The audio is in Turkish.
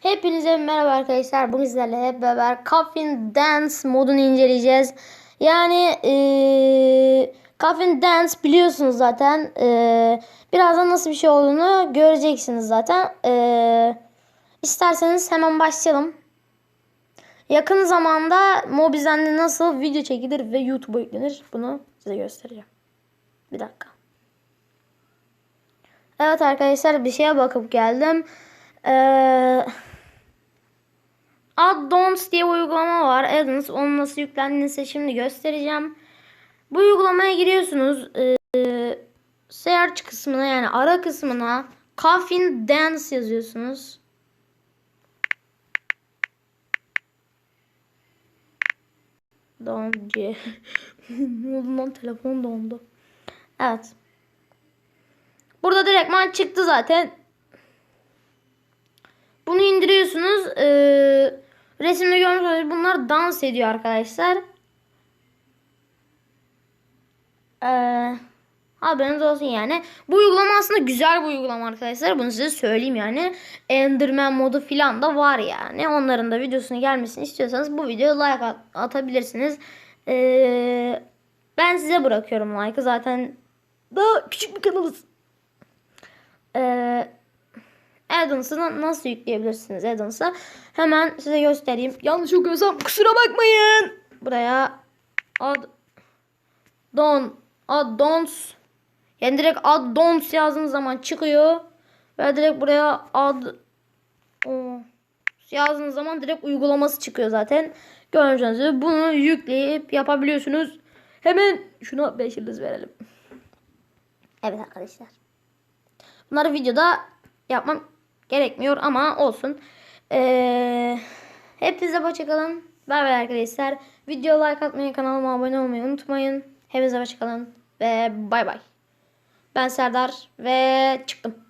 Hepinize merhaba arkadaşlar. Bugün sizlerle hep beraber Coffin Dance modunu inceleyeceğiz. Yani eee Coffin Dance biliyorsunuz zaten. Eee birazdan nasıl bir şey olduğunu göreceksiniz zaten. Eee isterseniz hemen başlayalım. Yakın zamanda Mobizen'de nasıl video çekilir ve YouTube'a yüklenir bunu size göstereceğim. Bir dakika. Evet arkadaşlar bir şeye bakıp geldim. Ee, Addons diye uygulama var. Addons onun nasıl yüklendiğini size şimdi göstereceğim. Bu uygulamaya giriyorsunuz. Ee, search kısmına yani ara kısmına Coffin Dance yazıyorsunuz. Dondu. Ondan telefon dondu. Evet. Burada direktman çıktı zaten. Bunu indiriyorsunuz. Ee, resimde görmüş olduğunuz bunlar dans ediyor arkadaşlar. Ee, haberiniz olsun yani. Bu uygulama aslında güzel bir uygulama arkadaşlar. Bunu size söyleyeyim yani. Enderman modu filan da var yani. Onların da videosunu gelmesini istiyorsanız bu videoya like at- atabilirsiniz. Ee, ben size bırakıyorum like'ı zaten. Daha küçük bir kanalız. Ee, Adams'ı na- nasıl yükleyebilirsiniz Adams'a? Hemen size göstereyim. Yanlış okuyorsam kusura bakmayın. Buraya ad don addons yani direkt addons yazdığınız zaman çıkıyor ve direkt buraya ad o, yazdığınız zaman direkt uygulaması çıkıyor zaten. Gördüğünüz gibi bunu yükleyip yapabiliyorsunuz. Hemen şuna 5 yıldız verelim. Evet arkadaşlar. Bunları videoda yapmam gerekmiyor ama olsun. Ee, hepinize hoşçakalın. Bay bay arkadaşlar. Video like atmayı, kanalıma abone olmayı unutmayın. Hepinize hoşçakalın ve bay bay. Ben Serdar ve çıktım.